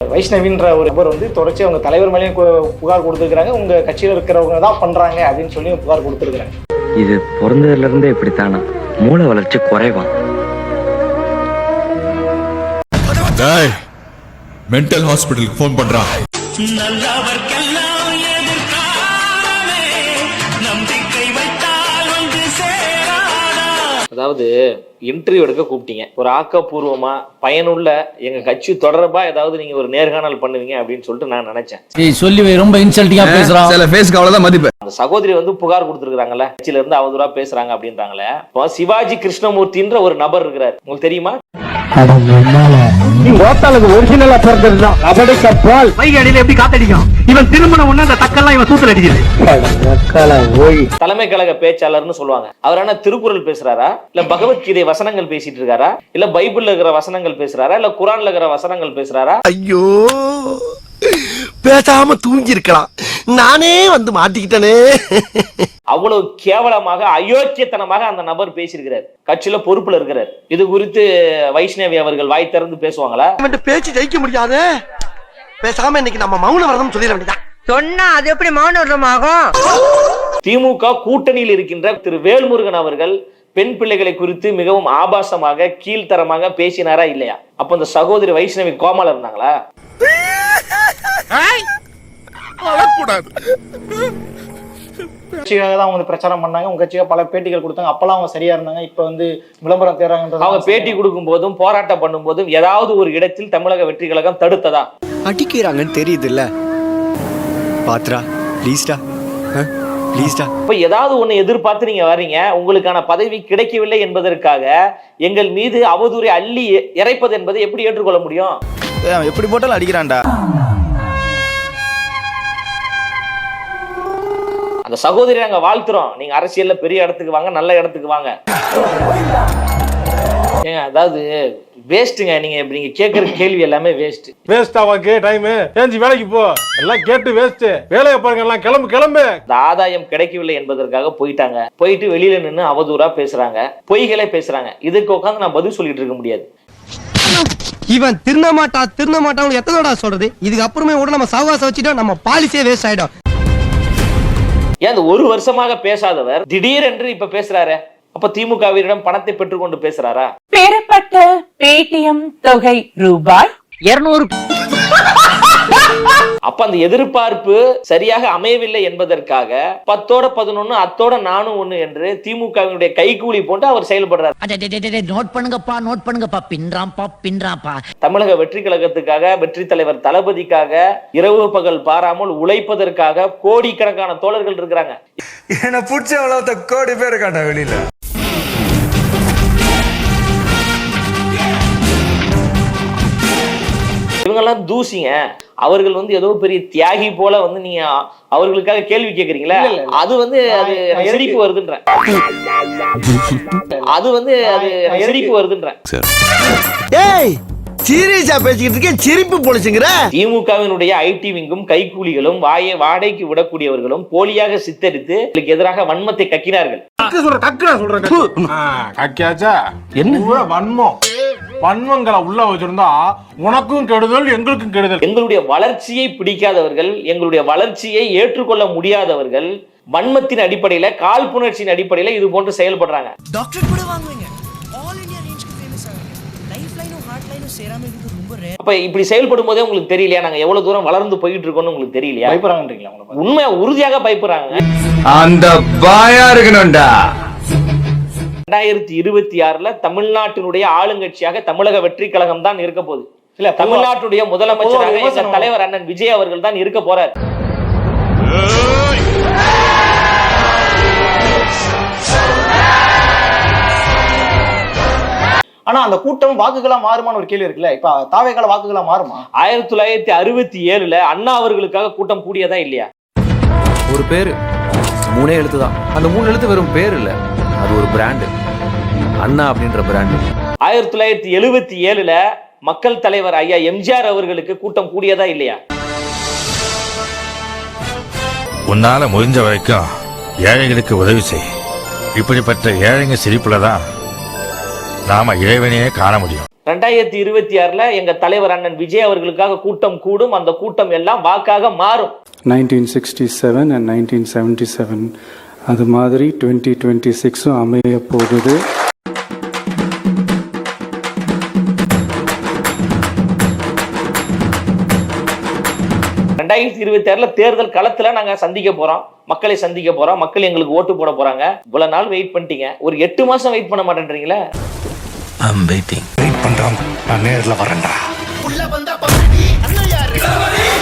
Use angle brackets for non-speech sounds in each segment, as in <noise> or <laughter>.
வைஷ்ணவின்ற ஒரு நபர் வந்து தொடர்ச்சி அவங்க தலைவர் மேலேயும் புகார் கொடுத்துருக்காங்க உங்க கட்சியில் இருக்கிறவங்க தான் பண்றாங்க அப்படின்னு சொல்லி புகார் கொடுத்துருக்காங்க இது பிறந்ததுல இருந்தே இப்படித்தானா? மூளை வளர்ச்சி குறைவான் டேய் மென்டல் ஹாஸ்பிட்டலுக்கு ஃபோன் பண்றான் அதாவது இன்டர்வியூ எடுக்க கூப்பிட்டீங்க. ஒரு ஆக்கப்பூர்வமா பயனுள்ள எங்க கட்சி தொடர்பா ஏதாவது நீங்க ஒரு நேர்காணல் பண்ணுவீங்க அப்படின்னு சொல்லிட்டு நான் நினைச்சேன். சொல்லி வை ரொம்ப இன்சல்ட்டிங்கா பேசுறான் சில ஃபேஸ்க்கு அவ்வளவுதான் மதிப்பு. அந்த சகோதரி வந்து புகார் கொடுத்துருக்காங்கல்ல கட்சியில இருந்து அவதூறா பேசுறாங்க அப்படின்றாங்களே இப்போ சிவாஜி கிருஷ்ணமூர்த்தின்ற ஒரு நபர் இருக்கிறார். உங்களுக்கு தெரியுமா? ஒரிஜினலா பிறந்தது தான் கபடி கப்பால் வைகடியில எப்படி காத்தடிக்கும்? இவன் திருமண ஒண்ணு அந்த தக்கெல்லாம் இவன் சூத்துல அடிக்குது. தலைமை கழக பேச்சாளர்னு சொல்லுவாங்க. அவர் என்ன திருக்குறள் பேசுறாரா? இல்ல பகவத்கீதை வசனங்கள் பேசிட்டு இருக்காரா? இல்ல பைபிள்ல இருக்கிற வசனங்கள் பேசுறாரா? இல்ல குரான்ல இருக்கிற வசனங்கள் பேசுறாரா? ஐயோ. பேசாம தூங்கி இருக்கலாம் நானே வந்து மாட்டிக்கிட்டனே. அவ்வளவு கேவலமாக அயோக்கியத்தனமாக அந்த நபர் பேசியிருக்கிறார். கட்சியில பொறுப்புல இருக்கிறார். இது குறித்து வைஷ்ணவி அவர்கள் வாய் திறந்து பேசுவாங்களா? பேச்சு ஜெயிக்க முடியாது. பேசாம இன்னைக்கு நம்ம மௌன விரதம் சொல்லிட வேண்டியதா சொன்னா அது எப்படி மௌனம் ஆகும் திமுக கூட்டணியில் இருக்கின்ற திரு வேல்முருகன் அவர்கள் பெண் பிள்ளைகளை குறித்து மிகவும் ஆபாசமாக கீழ்த்தரமாக பேசினாரா இல்லையா? அப்ப இந்த சகோதரி வைஷ்ணவி கோமால இருந்தாங்களா? கட்சிக்காக தான் அவங்க வந்து பிரச்சாரம் பண்ணாங்க. உங்க கட்சியாக பல பேட்டிகள் கொடுத்தாங்க. அப்பெல்லாம் அவங்க சரியா இருந்தாங்க. இப்ப வந்து விளம்பரம் தேடுறாங்கன்றது அவங்க பேட்டி கொடுக்கும் போதும் போராட்டம் பண்ணும் போதும் ஏதாவது ஒரு இடத்தில் தமிழக வெற்றி கழகம் தடுத்ததா? அடிக்கிறாங்கன்னு தெரியுதுல்ல. பாத்ரா ப்ளீஸ்டா. ப்ளீஸ்டா. இப்ப ஏதாவது ஒண்ணு எதிர்பார்த்து நீங்க வர்றீங்க. உங்களுக்கான பதவி கிடைக்கவில்லை என்பதற்காக எங்கள் மீது அவதூறை அள்ளி இறைப்பது என்பதை எப்படி ஏற்றுக்கொள்ள முடியும்? எப்படி போட்டாலும் அடிக்கிறான்டா. அந்த சகோதரி நாங்க வாழ்த்துறோம். நீங்க அரசியல்ல பெரிய இடத்துக்கு வாங்க நல்ல இடத்துக்கு வாங்க. ஏங்க அதாவது வேஸ்ட்டுங்க நீங்க நீங்க கேட்கற கேள்வி எல்லாமே வேஸ்ட் வேஸ்ட் ஆவாக்கு டைம் ஏஞ்சி வேலைக்கு போ. எல்லாம் கேட்டு வேஸ்ட் வேலையை பாருங்க எல்லாம் கிளம்பு கிளம்பு. இந்த ஆதாயம் கிடைக்கவில்லை என்பதற்காக போயிட்டாங்க. போயிட்டு வெளியில நின்னு அவதூறா பேசுறாங்க. பொய்களை பேசுறாங்க. இதுக்கு உட்காந்து நான் பதில் சொல்லிட்டு இருக்க முடியாது. இவன் திருந்த மாட்டா திருந்த மாட்டான் எத்தனை தடவை சொல்றது? இதுக்கு அப்புறமே கூட நம்ம சவகாசம் வச்சுட்டோம் நம்ம பாலிசியே வேஸ்ட் ஆயிடும். ஏன் ஒரு வருஷமாக பேசாதவர்? திடீரென்று இப்ப பேசுறாரு. அப்ப திமுகவினரிடம் பணத்தை பெற்றுக்கொண்டு பேசுறாரா? பெறப்பட்ட பேடிஎம் தொகை ரூபாய் இருநூறு அப்ப அந்த எதிர்பார்ப்பு சரியாக அமையவில்லை என்பதற்காக பத்தோட பதினொன்னு அத்தோட நானும் ஒண்ணு என்று திமுகவினுடைய கைகூலி போட்டு அவர் செயல்படுறார். நோட் பண்ணுங்கப்பா நோட் பண்ணுங்கப்பா. பின்றாம்பா பின்றாம்பா தமிழக வெற்றி கழகத்துக்காக வெற்றி தலைவர் தளபதிக்காக இரவு பகல் பாராமல் உழைப்பதற்காக கோடிக்கணக்கான தோழர்கள் இருக்கிறாங்க. என்ன பிடிச்ச கோடி பேர் இருக்காண்டா வெளியில. இவங்கெல்லாம் தூசிங்க. அவர்கள் வந்து ஏதோ பெரிய தியாகி போல வந்து நீங்க அவர்களுக்காக கேள்வி கேக்குறீங்களா. அது வந்து அது சிரிப்பு வருதுன்றேன். அது வந்து அது சிரிப்பு சீரியஸா பேசிக்கிட்டு இருக்கேன் சிரிப்பு பொழிச்சுங்கிற திமுகவினுடைய ஐடி விங்கும் கைக்கூலிகளும் வாயை வாடகைக்கு விடக்கூடியவர்களும் போலியாக சித்தரித்து இதுக்கு எதிராக வன்மத்தை கக்கினார்கள். கக்கு சொல்ற கக்கு நான் சொல்றேன் கக்கு. ஆ, கக்கியாச்சா? என்ன? வன்மம். வன்மங்களை உள்ள வச்சிருந்தா உனக்கும் கெடுதல் எங்களுக்கும் கெடுதல். எங்களுடைய வளர்ச்சியை பிடிக்காதவர்கள் எங்களுடைய வளர்ச்சியை ஏற்றுக்கொள்ள முடியாதவர்கள் வன்மத்தின் அடிப்படையில காழ்ப்புணர்ச்சியின் அடிப்படையில இது போன்று செயல்படுறாங்க. டாக்டர் கூட வாங்குவீங்க. ஆல் இந்தியா ரேஞ்சுக்கு ஃபேமஸ் ஆகுங்க லைஃப் லைனும் ஹார்ட் லைனும் சேராம இருக்கிறது ரொம்ப ரேர் அப்ப இப்படி செயல்படும் போதே உங்களுக்கு தெரியலையா? நாங்க எவ்வளவு தூரம் வளர்ந்து போயிட்டு இருக்கோம்னு உங்களுக்கு தெரியலையா? பயப்படுறாங்கன்றீங்களா உங்களை பார்த்து? உண்மை உறுதியாக பயப்படுறாங்க. அந்த பாயா இருக்கணும்டா. ரெண்டாயிரத்தி இருபத்தி ஆறுல தமிழ்நாட்டினுடைய ஆளுங்கட்சியாக தமிழக வெற்றி கழகம் தான் இருக்க போகுது. இல்ல தமிழ்நாட்டுடைய முதலமைச்சராக எங்க தலைவர் அண்ணன் விஜய் அவர்கள் தான் இருக்க போறார். ஆனா அந்த கூட்டம் வாக்குகளா மாறுமான்னு ஒரு கேள்வி இருக்குல்ல? இப்ப தாவேக்கால வாக்குகளா மாறுமா? ஆயிரத்தி தொள்ளாயிரத்தி அறுபத்தி ஏழுல அண்ணா அவர்களுக்காக கூட்டம் கூடியதா இல்லையா? ஒரு பேரு. மூணே எழுத்து தான் அந்த மூணு எழுத்து வெறும் பேர் இல்ல. அது ஒரு பிராண்டு அண்ணா அப்படின்ற பிராண்டு ஆயிரத்தி தொள்ளாயிரத்தி எழுபத்தி ஏழுல மக்கள் தலைவர் ஐயா எம்ஜிஆர் அவர்களுக்கு கூட்டம் கூடியதா இல்லையா? உன்னால முடிஞ்ச வரைக்கும் ஏழைகளுக்கு உதவி செய். இப்படிப்பட்ட ஏழைங்க சிரிப்புல தான் நாம இறைவனையே காண முடியும். ரெண்டாயிரத்தி இருபத்தி ஆறுல எங்க தலைவர் அண்ணன் விஜய் அவர்களுக்காக கூட்டம் கூடும். அந்த கூட்டம் எல்லாம் வாக்காக மாறும். Nineteen sixty seven nineteen and seven. அது மாதிரி டுவெண்ட்டி டுவெண்ட்டி சிக்ஸும் அமைய போகுது ரெண்டாயிரத்தி இருபத்தி ஆறுல தேர்தல் களத்துல நாங்க சந்திக்க போறோம். மக்களை சந்திக்க போறோம். மக்கள் எங்களுக்கு ஓட்டு போட போறாங்க. இவ்வளவு நாள் வெயிட் பண்ணிட்டீங்க. ஒரு எட்டு மாசம் வெயிட் பண்ண மாட்டேன்றீங்களே? வெயிட் பண்றான் நான் நேர்ல வரேன்டா.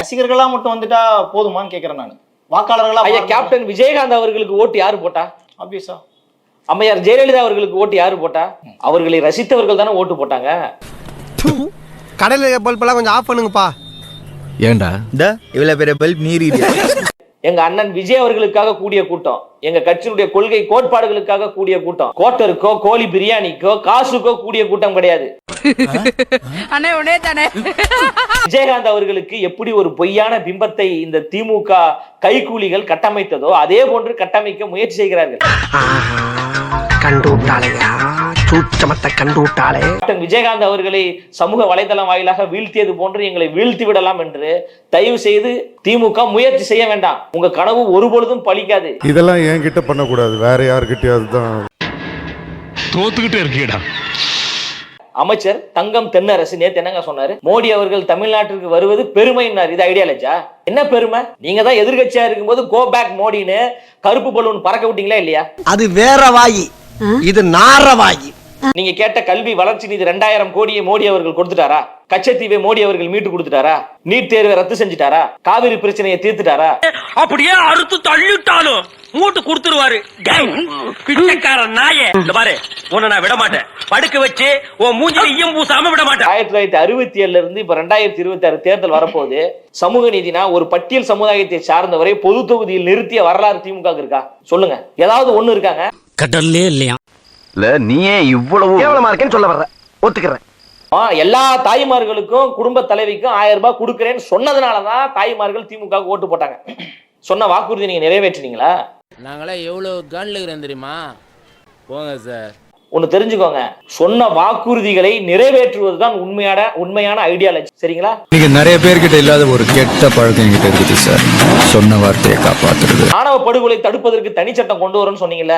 ரசிகர்களா மட்டும் வந்துட்டா போதுமான்னு கேக்குறேன் நான். வாக்காளர்களா ஐயா கேப்டன் விஜயகாந்த் அவர்களுக்கு ஓட்டு யாரு போட்டா? ஆப்வியஸா அம்மையார் ஜெயலலிதா அவர்களுக்கு ஓட்டு யாரு போட்டா? அவர்களை ரசித்தவர்கள் தானே ஓட்டு போட்டாங்க. கடையில பல்பெல்லாம் கொஞ்சம் ஆஃப் பண்ணுங்கப்பா. ஏன்டா இவ்வளவு பெரிய பல்ப் நீரி எங்க அண்ணன் விஜய் அவர்களுக்காக கூடிய கூட்டம். எங்க கட்சியினுடைய கொள்கை கோட்பாடுகளுக்காக கூடிய கூட்டம். கோட்டருக்கோ கோழி பிரியாணிக்கோ காசுக்கோ கூடிய கூட்டம் கிடையாது. <laughs> அண்ணே உடனே தானே. விஜயகாந்த் அவர்களுக்கு எப்படி ஒரு பொய்யான பிம்பத்தை இந்த திமுக கைகூலிகள் கட்டமைத்ததோ அதே போன்று கட்டமைக்க முயற்சி செய்கிறார்கள். விஜயகாந்த் அவர்களை சமூக வலைதளம் வாயிலாக வீழ்த்தியது போன்று எங்களை வீழ்த்தி விடலாம் என்று தயவு செய்து திமுக முயற்சி செய்ய வேண்டாம். உங்க கனவு ஒருபொழுதும் பலிக்காது இதெல்லாம் என்கிட்ட பண்ணக்கூடாது. வேற யாருக்கிட்டயாவது தான். தோத்துக்கிட்டே இருக்கீடா அமைச்சர் தங்கம் தென்னரசு நேத்து என்னங்க சொன்னாரு? மோடி அவர்கள் தமிழ்நாட்டிற்கு வருவது பெருமைன்னார். இது ஐடியாலஜா என்ன பெருமை? நீங்க தான் எதிர்கட்சியா இருக்கும்போது கோ பேக் மோடின்னு கருப்பு பலூன் பறக்க விட்டீங்களா இல்லையா? அது வேற வாயி. இது நார வாயி. நீங்க கேட்ட கல்வி வளர்ச்சி நிதி ரெண்டாயிரம் கோடியை மோடி அவர்கள் கொடுத்துட்டாரா? கச்சத்தீவை மோடி அவர்கள் மீட்டு கொடுத்துட்டாரா? நீட் தேர்வை ரத்து செஞ்சுட்டாரா? காவிரி பிரச்சனையை தீர்த்துட்டாரா? அப்படியே அறுத்து தள்ளிட்டாலும் மூட்டு கொடுத்துருவாரு. பிச்சைக்கார நாயே. இந்த பாரு உன்னை நான் விட மாட்டேன் படுக்க வச்சு உன் மூஞ்சில ஈயம் பூசாம விட மாட்டேன் ஆயிரத்தி தொள்ளாயிரத்தி அறுபத்தி ஏழுல இருந்து இப்ப ரெண்டாயிரத்தி இருபத்தி ஆறு தேர்தல் வரப்போகுது. சமூக நீதினா ஒரு பட்டியல் சமுதாயத்தை சார்ந்தவரை பொது தொகுதியில் நிறுத்திய வரலாறு திமுக க்கு இருக்கா? சொல்லுங்க. ஏதாவது ஒண்ணு இருக்காங்க? கடல்லே இல்லையா? இல்ல நீயே இவ்வளவு கேவலமா இருக்கேன்னு சொல்ல வர்ற. ஒத்துக்கிறேன். ஆ, எல்லா தாய்மார்களுக்கும் குடும்ப தலைவிக்கும் ஆயிரம் ரூபாய் கொடுக்கறேன்னு சொன்னதுனாலதான் தாய்மார்கள் திமுக ஓட்டு போட்டாங்க. சொன்ன வாக்குறுதி நீங்க நிறைவேற்றினீங்களா? நாங்களாம் எவ்வளவு கன்ல இருக்கிறேன் தெரியுமா? போங்க சார். ஒண்ணு தெரிஞ்சுக்கோங்க. சொன்ன வாக்குறுதிகளை நிறைவேற்றுவதுதான் உண்மையான உண்மையான ஐடியாலஜி சரிங்களா? நீங்க நிறைய பேர்கிட்ட இல்லாத ஒரு கெட்ட பழக்கம் என்கிட்ட இருக்குது சார். சொன்ன வார்த்தையை காப்பாத்துறது. ஆணவ படுகொலை தடுப்பதற்கு தனிச்சட்டம் கொண்டு வரும்னு சொன்னீங்கல்ல?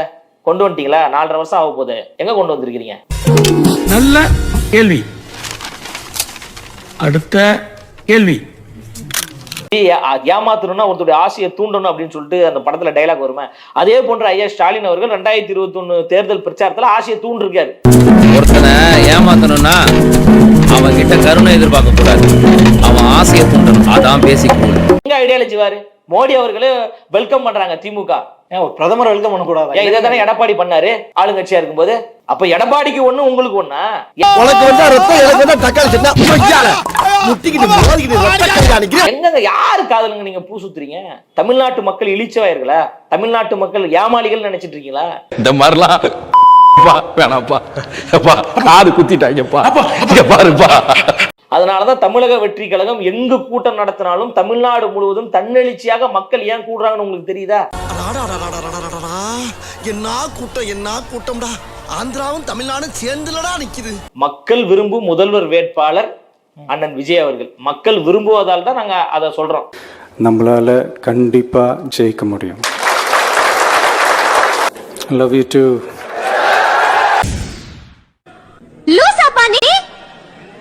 கொண்டு வந்துட்டீங்களா? நாலரை வருஷம் ஆக போகுது. எங்க கொண்டு வந்திருக்கீங்க நல்ல கேள்வி. அடுத்த கேள்வி. ஏமாத்தணும்னா ஒருத்தருடைய ஆசையை தூண்டணும் அப்படின்னு சொல்லிட்டு அந்த படத்துல டைலாக் வருமே. அதே போன்று ஐயா ஸ்டாலின் அவர்கள் ரெண்டாயிரத்தி இருபத்தி தேர்தல் பிரச்சாரத்துல ஆசையை தூண்டிருக்காரு. ஒருத்தனை ஏமாத்தணும்னா அவன் கிட்ட கருணை எதிர்பார்க்க கூடாது. அவன் ஆசையை தூண்டணும். அதான் பேசிக் எங்க ஐடியாலஜி வாரு. மோடி அவர்களே வெல்கம் பண்றாங்க திமுக. ஏன் ஒரு பிரதமர் வெல்கம் பண்ணக்கூடாதா? ஏன் இதை தானே எடப்பாடி பண்ணாரு ஆளுங்கட்சியா இருக்கும்போது? அப்ப எடப்பாடிக்கு ஒண்ணு உங்களுக்கு ஒண்ணா? என்னங்க யாரு காதலுங்க நீங்க பூ சுத்துறீங்க? தமிழ்நாட்டு மக்கள் இழிச்சவாயர்களா தமிழ்நாட்டு மக்கள் ஏமாளிகள் நினைச்சிட்டு இருக்கீங்களா இந்த மாதிரிலாம் வேணாப்பா காது குத்திட்டாங்கப்பா. இங்க பாருப்பா அதனாலதான் தமிழக வெற்றி கழகம் எங்கு கூட்டம் நடத்தினாலும் தமிழ்நாடு முழுவதும் தன்னெழுச்சியாக மக்கள் ஏன் கூடுறாங்கன்னு உங்களுக்கு தெரியுதா? என்ன கூட்டம் என்ன கூட்டம்டா. ஆந்திராவும் தமிழ்நாடும் சேர்ந்துலடா நிக்குது. மக்கள் விரும்பும் முதல்வர் வேட்பாளர் அண்ணன் விஜய் அவர்கள். மக்கள் விரும்புவதால் தான் நாங்க அதை சொல்றோம். நம்மளால கண்டிப்பா ஜெயிக்க முடியும். Love you two